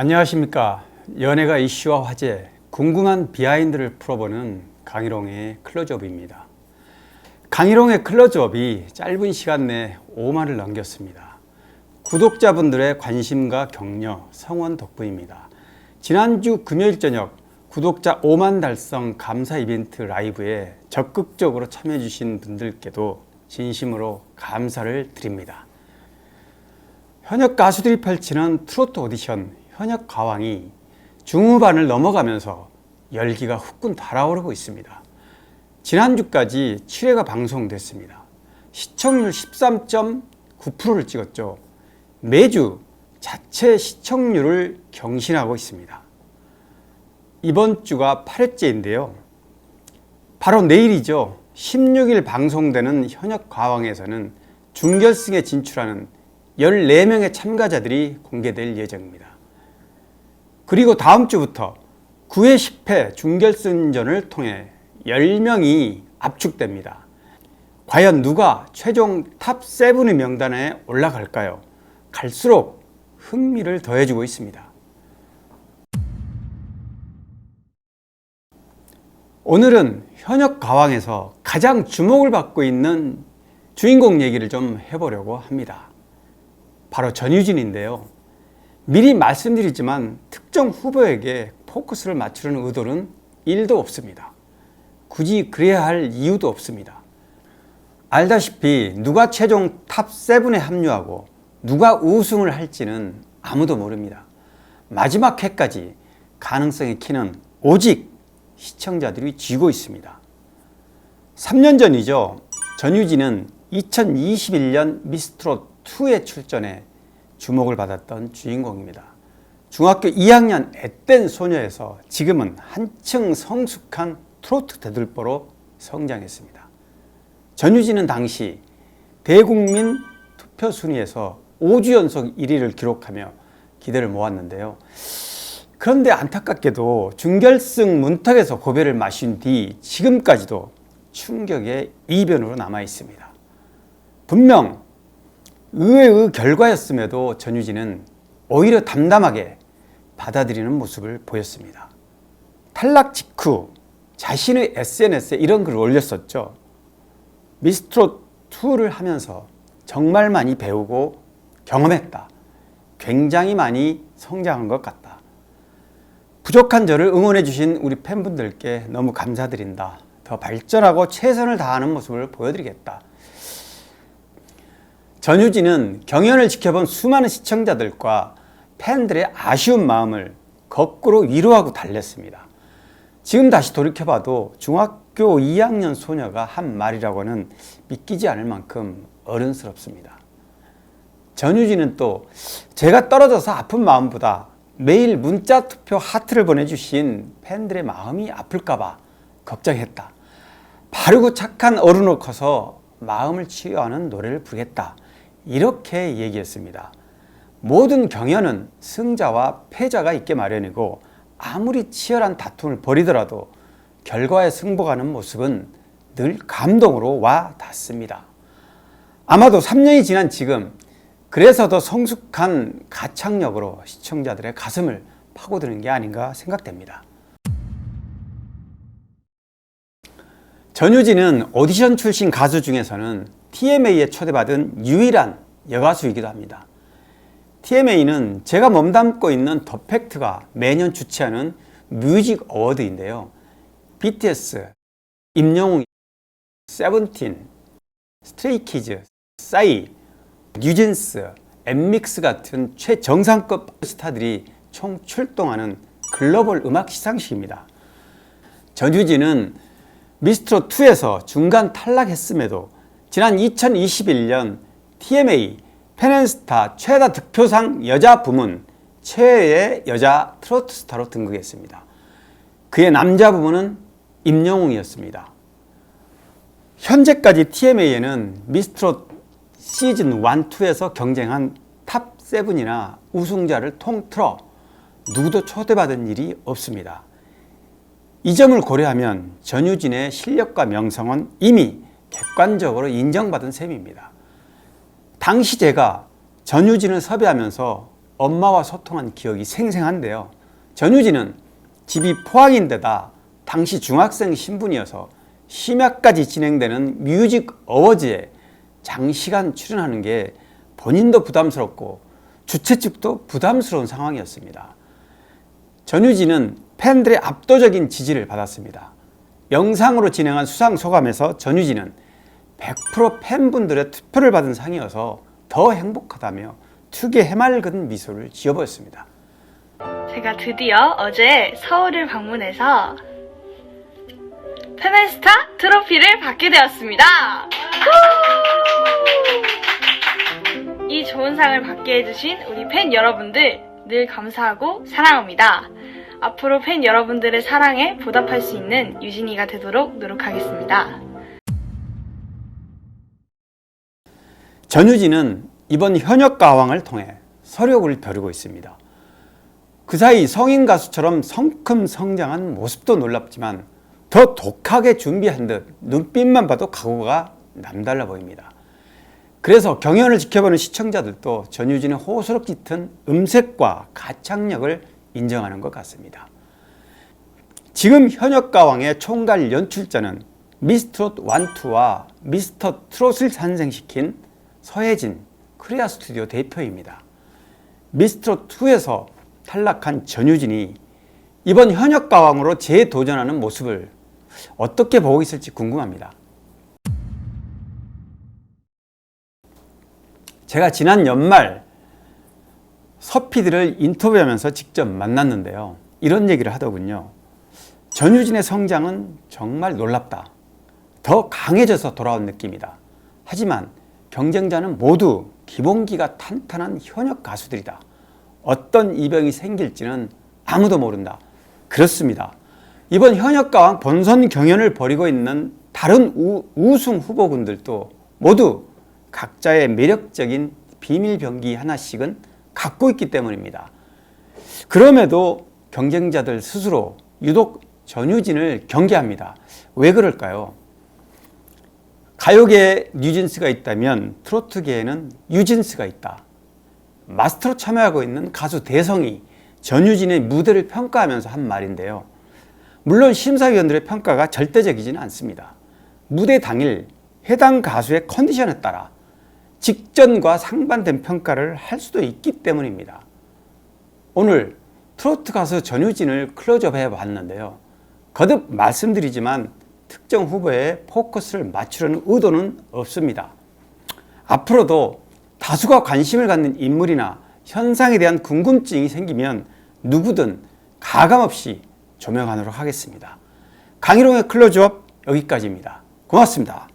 안녕하십니까. 연예가 이슈와 화제, 궁금한 비하인드를 풀어보는 강희롱의 클로즈업입니다. 강희롱의 클로즈업이 짧은 시간 내 5만을 넘겼습니다. 구독자분들의 관심과 격려, 성원 덕분입니다. 지난주 금요일 저녁 구독자 5만 달성 감사 이벤트 라이브에 적극적으로 참여해주신 분들께도 진심으로 감사를 드립니다. 현역 가수들이 펼치는 트로트 오디션 현역 가왕이 중후반을 넘어가면서 열기가 후끈 달아오르고 있습니다. 지난주까지 7회가 방송됐습니다. 시청률 13.9%를 찍었죠. 매주 자체 시청률을 경신하고 있습니다. 이번 주가 8회째인데요. 바로 내일이죠. 16일 방송되는 현역 가왕에서는 준결승에 진출하는 14명의 참가자들이 공개될 예정입니다. 그리고 다음 주부터 9회 10회 준결승전을 통해 10명이 압축됩니다. 과연 누가 최종 탑 7의 명단에 올라갈까요? 갈수록 흥미를 더해주고 있습니다. 오늘은 현역 가왕에서 가장 주목을 받고 있는 주인공 얘기를 좀 해보려고 합니다. 바로 전유진인데요. 미리 말씀드리지만 특정 후보에게 포커스를 맞추려는 의도는 1도 없습니다. 굳이 그래야 할 이유도 없습니다. 알다시피 누가 최종 탑 7에 합류하고 누가 우승을 할지는 아무도 모릅니다. 마지막 회까지 가능성의 키는 오직 시청자들이 쥐고 있습니다. 3년 전이죠. 전유진은 2021년 미스트롯 2에 출전해 주목을 받았던 주인공입니다. 중학교 2학년 앳된 소녀에서 지금은 한층 성숙한 트로트 대들보로 성장했습니다. 전유진은 당시 대국민 투표 순위에서 5주 연속 1위를 기록하며 기대를 모았는데요. 그런데 안타깝게도 준결승 문턱에서 고배를 마신 뒤 지금까지도 충격의 이변으로 남아 있습니다. 분명 의외의 결과였음에도 전유진은 오히려 담담하게 받아들이는 모습을 보였습니다. 탈락 직후 자신의 SNS에 이런 글을 올렸었죠. 미스트롯 2를 하면서 정말 많이 배우고 경험했다. 굉장히 많이 성장한 것 같다. 부족한 저를 응원해 주신 우리 팬분들께 너무 감사드린다. 더 발전하고 최선을 다하는 모습을 보여드리겠다. 전유진은 경연을 지켜본 수많은 시청자들과 팬들의 아쉬운 마음을 거꾸로 위로하고 달랬습니다. 지금 다시 돌이켜봐도 중학교 2학년 소녀가 한 말이라고는 믿기지 않을 만큼 어른스럽습니다. 전유진은 또 제가 떨어져서 아픈 마음보다 매일 문자 투표 하트를 보내주신 팬들의 마음이 아플까봐 걱정했다. 바르고 착한 어른으로 커서 마음을 치유하는 노래를 부르겠다. 이렇게 얘기했습니다. 모든 경연은 승자와 패자가 있게 마련이고 아무리 치열한 다툼을 벌이더라도 결과에 승복하는 모습은 늘 감동으로 와 닿습니다. 아마도 3년이 지난 지금 그래서 더 성숙한 가창력으로 시청자들의 가슴을 파고드는 게 아닌가 생각됩니다. 전유진은 오디션 출신 가수 중에서는 TMA에 초대받은 유일한 여가수이기도 합니다. TMA는 제가 몸담고 있는 더 팩트가 매년 주최하는 뮤직 어워드인데요. BTS, 임영웅, 세븐틴, 스트레이키즈, 싸이, 뉴진스, 엠믹스 같은 최정상급 스타들이 총 출동하는 글로벌 음악 시상식입니다. 전유진은 미스트롯 2에서 중간 탈락했음에도 지난 2021년 TMA 팬앤스타 최다 득표상 여자 부문 최애의 여자 트로트 스타로 등극했습니다. 그의 남자 부문은 임영웅이었습니다. 현재까지 TMA에는 미스트롯 시즌 1, 2에서 경쟁한 탑 7이나 우승자를 통틀어 누구도 초대받은 일이 없습니다. 이 점을 고려하면 전유진의 실력과 명성은 이미 객관적으로 인정받은 셈입니다. 당시 제가 전유진을 섭외하면서 엄마와 소통한 기억이 생생한데요. 전유진은 집이 포항인데다 당시 중학생 신분이어서 심야까지 진행되는 뮤직 어워즈에 장시간 출연하는 게 본인도 부담스럽고 주최 측도 부담스러운 상황이었습니다. 전유진은 팬들의 압도적인 지지를 받았습니다. 영상으로 진행한 수상 소감에서 전유진은 100% 팬분들의 투표를 받은 상이어서 더 행복하다며 특유의 해맑은 미소를 지어보였습니다. 제가 드디어 어제 서울을 방문해서 페메스타 트로피를 받게 되었습니다. 후! 이 좋은 상을 받게 해주신 우리 팬 여러분들 늘 감사하고 사랑합니다. 앞으로 팬 여러분들의 사랑에 보답할 수 있는 유진이가 되도록 노력하겠습니다. 전유진은 이번 현역 가왕을 통해 서력을 벼르고 있습니다. 그 사이 성인 가수처럼 성큼 성장한 모습도 놀랍지만 더 독하게 준비한 듯 눈빛만 봐도 각오가 남달라 보입니다. 그래서 경연을 지켜보는 시청자들도 전유진의 호소력 짙은 음색과 가창력을 인정하는 것 같습니다. 지금 현역 가왕의 총괄 연출자는 미스트롯 1, 2와 미스터 트롯을 탄생시킨 서혜진 코리아 스튜디오 대표입니다. 미스트롯 2에서 탈락한 전유진이 이번 현역 가왕으로 재도전하는 모습을 어떻게 보고 있을지 궁금합니다. 제가 지난 연말 서피디를 인터뷰하면서 직접 만났는데요. 이런 얘기를 하더군요. 전유진의 성장은 정말 놀랍다. 더 강해져서 돌아온 느낌이다. 하지만 경쟁자는 모두 기본기가 탄탄한 현역 가수들이다. 어떤 이병이 생길지는 아무도 모른다. 그렇습니다. 이번 현역가왕 본선 경연을 벌이고 있는 다른 우, 우승 후보군들도 모두 각자의 매력적인 비밀 병기 하나씩은 갖고 있기 때문입니다. 그럼에도 경쟁자들 스스로 유독 전유진을 경계합니다. 왜 그럴까요? 가요계에 뉴진스가 있다면 트로트계에는 유진스가 있다. 마스터로 참여하고 있는 가수 대성이 전유진의 무대를 평가하면서 한 말인데요. 물론 심사위원들의 평가가 절대적이지는 않습니다. 무대 당일 해당 가수의 컨디션에 따라 직전과 상반된 평가를 할 수도 있기 때문입니다. 오늘 트로트 가수 전유진을 클로즈업 해 봤는데요. 거듭 말씀드리지만 특정 후보에 포커스를 맞추려는 의도는 없습니다. 앞으로도 다수가 관심을 갖는 인물이나 현상에 대한 궁금증이 생기면 누구든 가감없이 조명하도록 하겠습니다. 강희롱의 클로즈업 여기까지입니다. 고맙습니다.